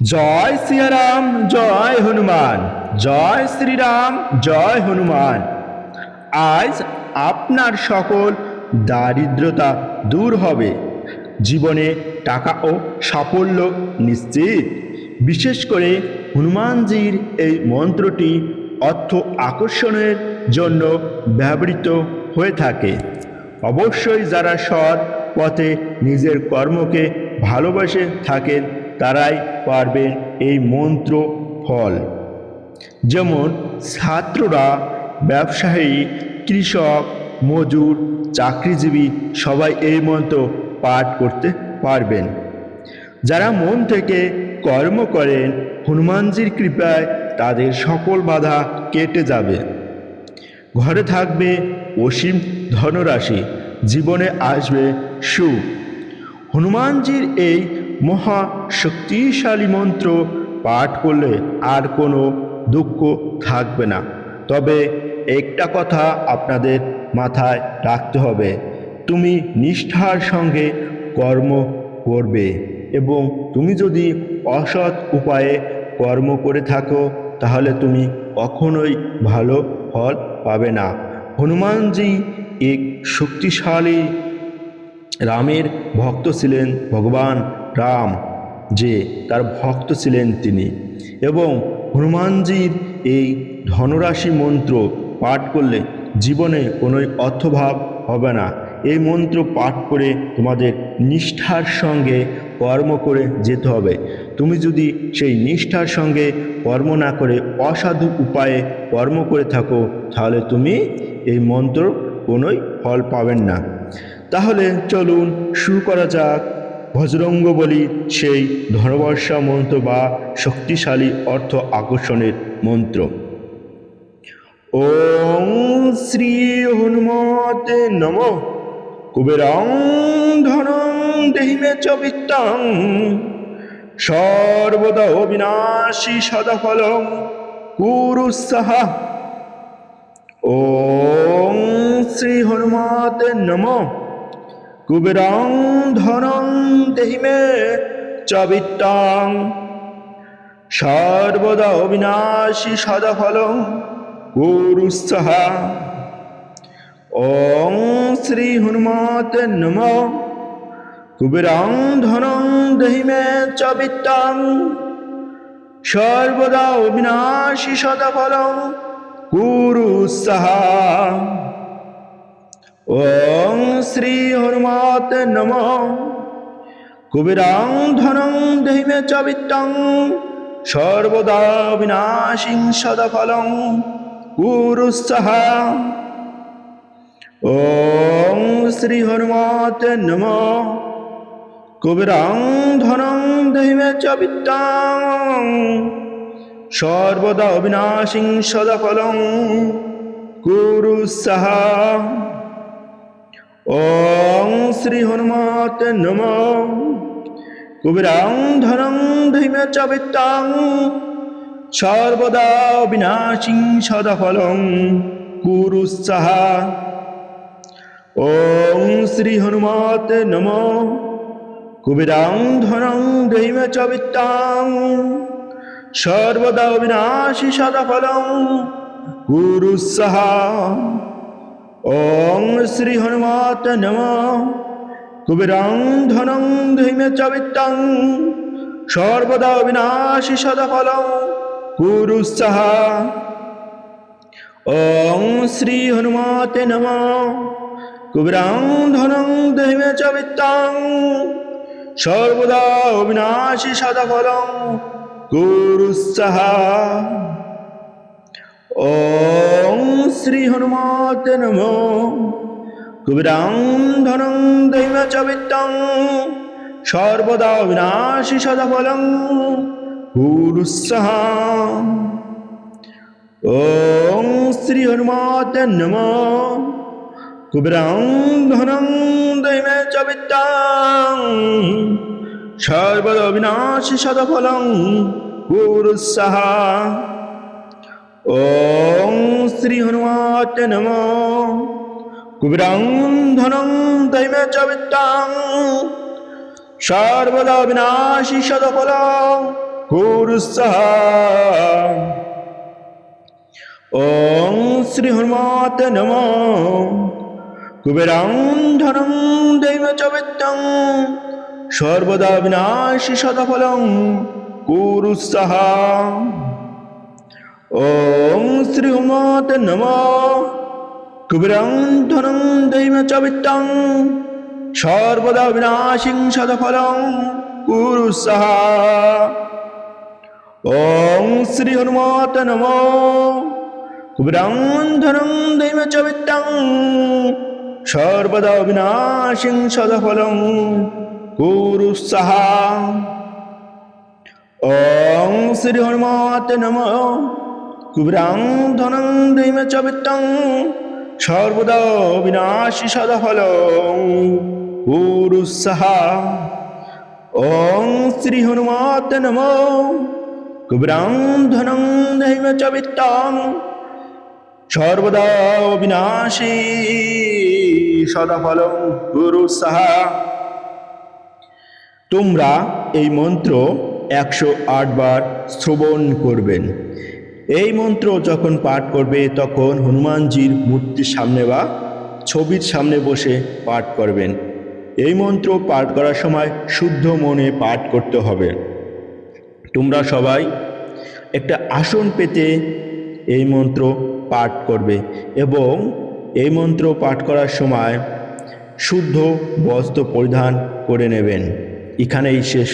জয় সিয়ারাম, জয় হনুমান, জয় শ্রীরাম, জয় হনুমান। আজ আপনার সকল দারিদ্রতা দূর হবে। জীবনে টাকা ও সাফল্য নিশ্চিত। বিশেষ করে হনুমানজির এই মন্ত্রটি অর্থ আকর্ষণের জন্য ব্যবহৃত হয়ে থাকে। অবশ্যই যারা সৎ পথে নিজের কর্মকে ভালোবাসে থাকেন তারাই পারবেন এই মন্ত্র ফল। যেমন ছাত্ররা, ব্যবসায়ী, কৃষক, মজুর, চাকরিজীবী সবাই এই মন্ত্র পাঠ করতে পারবেন। যারা মন থেকে কর্ম করেন, হনুমানজির কৃপায় তাদের সকল বাধা কেটে যাবে। ঘরে থাকবে অসীম ধনরাশি, জীবনে আসবে সুখ। হনুমানজির এই মহা শক্তিশালী মন্ত্র পাঠ করলে আর কোনো দুঃখ থাকবে না। তবে একটা কথা আপনাদের মাথায় রাখতে হবে, তুমি নিষ্ঠার সঙ্গে কর্ম করবে এবং তুমি যদি অসৎ উপায়ে কর্ম করে থাকো, তাহলে তুমি কখনোই ভালো ফল পাবে না। হনুমানজি এক শক্তিশালী রামের ভক্ত ছিলেন, ভগবান রাম, যে তার ভক্ত ছিলেন তিনি। এবং হনুমানজির এই ধনরাশি মন্ত্র পাঠ করলে জীবনে কোনো অর্থভাব হবে না। এই মন্ত্র পাঠ করে তোমাদের নিষ্ঠার সঙ্গে কর্ম করে যেতে হবে। তুমি যদি সেই নিষ্ঠার সঙ্গে কর্ম না করে অসাধু উপায়ে কর্ম করে থাকো, তাহলে তুমি এই মন্ত্র কোনোই ফল পাবেন না। তাহলে চলুন শুরু করা যাক। ভজরঙ্গ বলি সেই ধনবর্ষা মন্ত্র বা শক্তিশালী অর্থ আকর্ষণের মন্ত্র। ওং শ্রী হনুমতে নম। কুবেরং ধনং দেহিমে চ সর্বদা অবিনাশী সদাফলং কুরুৎসাহা ওং শ্রী হনুমতে নম। কুবেরং ধনং দেহি মে চ বিত্তং সর্বদা অবিনাশী সদাফলং কুরুৎসাহা। ওং শ্রী হনুমতে নম। কুবেরং ধনং দেহি মে চ সর্বদা অবিনাশী সদাফলং কুরুৎসাহা। ওং শ্রী হনুমতে নম। কুবেরং ধনং দেহি মে চ বিত্তং সর্বদা বিনাশিং সদাফলং। কুরুৎসাহা ওং শ্রী হনুমতে নম। কুবেরং ধনং দেহি মে চ বিত্তং সর্বদা অবিনাশিং সদাফলং। কুরুৎসাহা ওং শ্রী হনুমতে নম। কুবেরং ধনং ধৈমে চ বিত্তং। সর্বদা বিনাশিং সদাফলং। কুরুৎসাহা ওং শ্রী হনুমতে নম। কুবেরং ধনং ধৈমে চ বিত্তং। সর্বদা বিনাশী সদাফলং। কুরুৎসাহা ওং শ্রী হনুমত নম। কুবেরং ধনং ধৈমে চ বিত্তং সর্বদা বিনাশী সদাফলং। কুরুৎসাহা ওং শ্রী হনুমতে নম। কুবেরং ধনং ধৈমে চ বিত্তং সর্বদা বিনাশী সদাফলং। কুরুৎসাহা ওং শ্রী হনুমতে নম কুবিরাং ধনং দৈম চ বিত্তং সর্বদা বিনাশী সদাফলং কুরুৎসাহা ওং শ্রী হনুমতে নম কুবিরাং ধনং দৈম চ সর্বদা বিনাশী সদাফলং কুরুৎসাহা ওং শ্রী হনুমত নম। কুবিরং ধনং দৈমে চ বিত্তং সর্বদা বিনাশী সদফল কুরুৎসাহ ওং শ্রী হনুমত নম। কুবেরাং ধনং দৈব চ বিত্তং সর্বদা বিনাশী সদাফলং কুরুৎসাহ ওং শ্রী হনুমত নম কুবেরাং ধনং দৈব চ বিত্তং সর্বদা বিনাশিং সদাফলং কুরুৎসাহ ওং শ্রী হনুমত নম কুবেরাং ধনং দৈব চ বিত্তং সর্বদা বিনাশিং সদাফলং কুরুৎসাহ ওং শ্রী হনুমত নম কুবেরাং ধনং দৈব চবিত্তং। বিত্তং সর্বদা বিনাশী সদাফলং। কুরুৎসাহ ওং শ্রী হনুমত নম। কুবেরাং ধনং দৈব চবিত্তং। বিত্তং সর্বদা বিনাশী সদাফলং গুরুৎসাহ তোমরা এই মন্ত্র একশো বার শ্রবণ করবেন। এই মন্ত্র যখন পাঠ করবে, তখন হনুমানজির মূর্তির সামনে বা ছবির সামনে বসে পাঠ করবেন। এই মন্ত্র পাঠ করার সময় শুদ্ধ মনে পাঠ করতে হবে। তোমরা সবাই একটা আসন পেতে এই মন্ত্র পাঠ করবে এবং এই মন্ত্র পাঠ করার সময় শুদ্ধ বস্ত্র পরিধান করে নেবেন। এখানেই শেষ